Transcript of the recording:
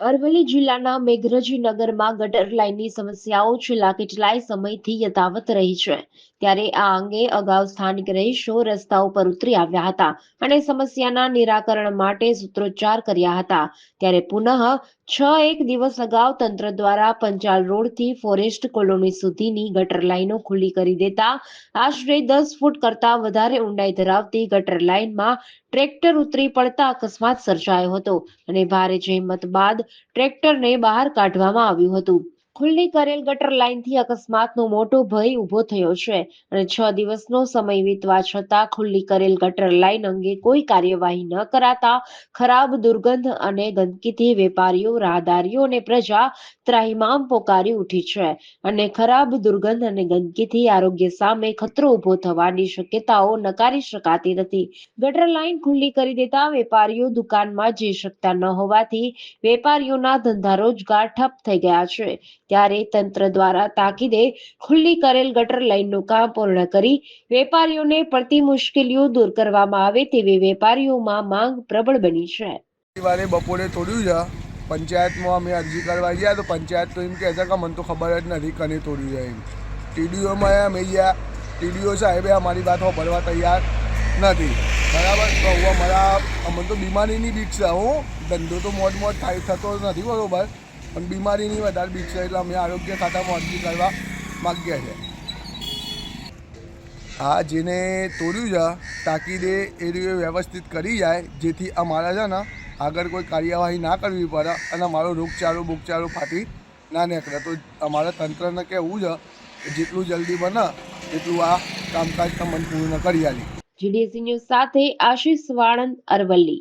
અરવલ્લી જિલ્લાના મેઘરજ નગરમાં ગટર લાઇનની સમસ્યાઓ છેલ્લા કેટલાય સમયથી યથાવત રહી છે. ત્યારે આ અંગે અગાઉ સ્થાનિક રહીશો રસ્તા ઉપર ઉતરી આવ્યા હતા અને સમસ્યાના નિરાકરણ માટે સૂત્રોચ્ચાર કર્યા હતા. ત્યારે પુનઃ છ એક દિવસ અગાઉ તંત્ર દ્વારા પંચાલ રોડથી ફોરેસ્ટ કોલોની સુધીની ગટર લાઇનો ખુલ્લી કરી દેતા આશરે દસ ફૂટ કરતા વધારે ઊંડાઈ ધરાવતી ગટર લાઇનમાં ટ્રેક્ટર ઉતરી પડતા અકસ્માત સર્જાયો હતો અને ભારે જહેમત બાદ ટ્રેક્ટરને બહાર કાઢવામાં આવ્યું હતું. ખુલ્લી કરેલ ગટર લાઇનથી અકસ્માતનો મોટો ભય ઊભો થયો છે અને છ દિવસનો સમય વીતવા છતાં ખુલ્લી કરેલ ગટર લાઇન અંગે કોઈ કાર્યવાહી ન કરાતા ખરાબ દુર્ગંધ અને ગંદકીથી વેપારીઓ, રાહદારીઓ અને પ્રજા ત્રાહિમામ પોકારી ઉઠી છે અને ખરાબ દુર્ગંધ અને ગંદકીથી આરોગ્ય સામે ખતરો ઊભો થવાની શક્યતાઓ નકારી શકાતી નથી. ગટર લાઇન ખુલ્લી કરી દેતા વેપારીઓ દુકાનમાં જઈ શકતા ન હોવાથી વેપારીઓના ધંધા રોજગાર ઠપ થઈ ગયા છે. ત્યારે તંત્ર દ્વારા તાકીદે ખુલ્લી કરેલ ગટર લાઇનનું કામ પૂર્ણ કરી વેપારીઓને પડતી મુશ્કેલીઓ દૂર કરવામાં આવે તેવી વેપારીઓમાં માંગ પ્રબળ બની છે. રવિવારે બપોરે તોડ્યું છે. પંચાયતમાં અમે અરજી કરવા ગયા તો પંચાયત તો એમ કહે છે કે મને તો ખબર જ નથી કને તોડ્યું છે એમ. ટીડીઓમાં અમે ગયા, ટીડીઓ સાહેબે અમારી વાત સાંભળવા તૈયાર નથી. બરાબર? તો હું અમારા, અમને તો બીમારીની બીક છે, હું ધંધો તો મોજ મોજ થાય, થતો નથી, બરોબર? પણ બીમારીની વધારે બીક છે એટલે અમે આરોગ્ય ખાતામાં અરજી કરવા માગીએ છીએ. આ જેને તોડ્યું છે, તાકીદે એ રીતે વ્યવસ્થિત કરી જાય, જેથી અમારા છે ને, આગળ કોઈ કાર્યવાહી ના કરવી પડે અને અમારો રોગચાળો બોગચાળો ફાટી ના નીકળે. તો અમારે તંત્રને કહેવું છે કે જેટલું જલ્દી બને, એટલું આ કામકાજ તમને પૂર્ણ કરી આલી. જીડીસી ન્યૂઝ સાથે આશીષ વાળંદ અરવલ્લી.